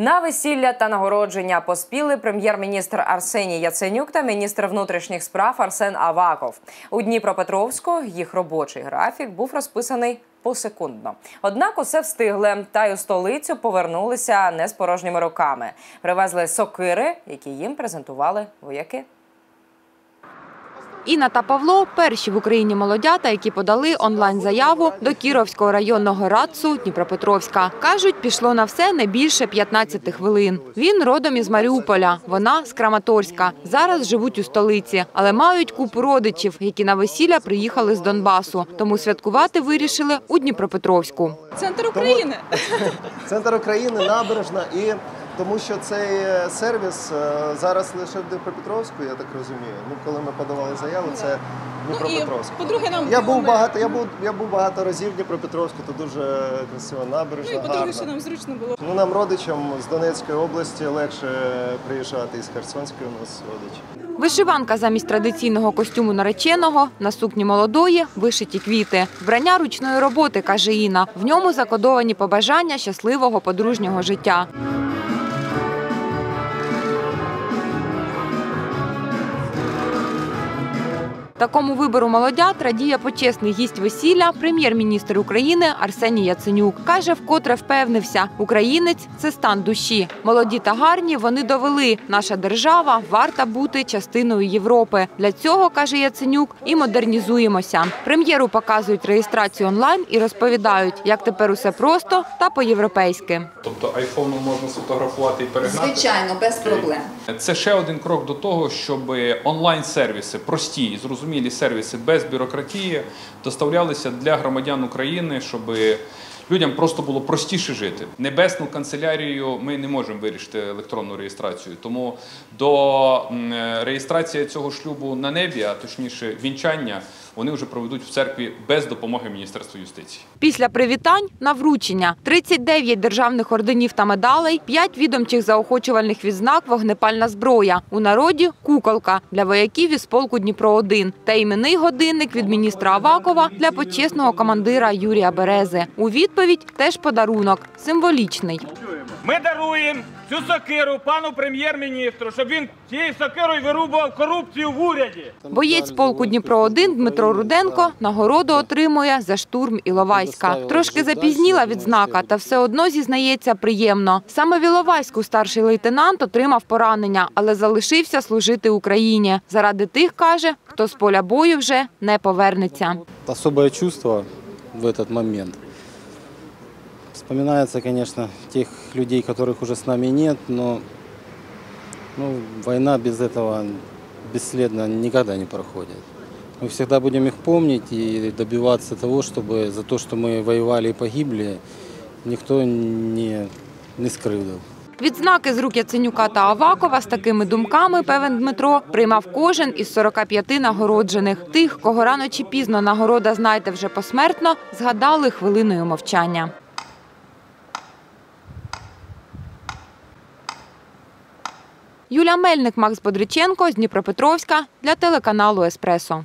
На весілля та нагородження поспіли прем'єр-міністр Арсеній Яценюк та міністр внутрішніх справ Арсен Аваков. У Дніпропетровську їх робочий графік був розписаний посекундно. Однак усе встигли, та й у столицю повернулися не з порожніми руками. Привезли сокири, які їм презентували вояки. Інна та Павло – перші в Україні молодята, які подали онлайн-заяву до Кіровського районного РАЦУ Дніпропетровська. Кажуть, пішло на все не більше 15 хвилин. Він родом із Маріуполя, вона з Краматорська. Зараз живуть у столиці, але мають купу родичів, які на весілля приїхали з Донбасу. Тому святкувати вирішили у Дніпропетровську. Центр України. Центр України, набережна і тому що цей е, сервіс е, зараз лише в Дніпропетровську, я так розумію. Ну, коли ми подавали заяву, це Ну і по-друге, нам Я був багато, я був, я був багато разів в Дніпропетровську, то дуже красива Ну і по-друге, що нам зручно було. Ну, нам родичам з Донецької області легше приїжджати із Херсонської у нас родичі. Вишиванка замість традиційного костюму нареченого, на сукні молодої вишиті квіти. Вбрання ручної роботи, каже Інна. В ньому закодовані побажання щасливого подружнього життя. Такому вибору молодят радіє почесний гість весілля, прем'єр-міністр України Арсеній Яценюк. Каже, вкотре впевнився, українець це стан душі. Молоді та гарні вони довели. Наша держава варта бути частиною Європи. Для цього каже Яценюк, і модернізуємося. Прем'єру показують реєстрацію онлайн і розповідають, як тепер усе просто та по-європейськи. Тобто айфоном можна сфотографувати і перегнати. Звичайно, без проблем. Це ще один крок до того, щоб онлайн-сервіси, прості і зрозумілі сервіси без бюрократії доставлялися для громадян України, щоб людям просто було простіше жити. Небесну канцелярію ми не можемо вирішити електронну реєстрацію. Тому до реєстрації цього шлюбу на небі, а точніше вінчання, вони вже проведуть в церкві без допомоги Міністерства юстиції. Після привітань на вручення 39 державних орденів та медалей, 5 відомчих заохочувальних відзнак, вогнепальна зброя. У народі куколка для вояків із полку Дніпро 1 та іменний годинник від міністра Авакова для почесного командира Юрія Берези. У відповідь теж подарунок символічний. Ми даруємо цю сокиру пану прем'єр-міністру, щоб він цією сокирою вирубував корупцію в уряді. Боєць полку Дніпро 1 Дмитро Руденко нагороду отримує за штурм Іловайська. Трошки запізніла відзнака, та все одно зізнається приємно. Саме в Іловайську старший лейтенант отримав поранення, але залишився служити Україні. Заради тих каже, хто з поля бою вже не повернеться. особое чувство в этот момент. Вспоминается, конечно, тех людей, которых уже с нами нет, но ну, война без этого бесследно никогда не проходит. Мы всегда будем их помнить и добиваться того, чтобы за то, что мы воевали и погибли, никто не, не скрывал. Відзнаки з рук Яценюка та Авакова з такими думками, певен Дмитро, приймав кожен із 45 нагороджених. Тих, кого рано чи пізно нагорода знайде вже посмертно, згадали хвилиною мовчання. Юлія Мельник, Макс Бодриченко з Дніпропетровська для телеканалу Еспресо.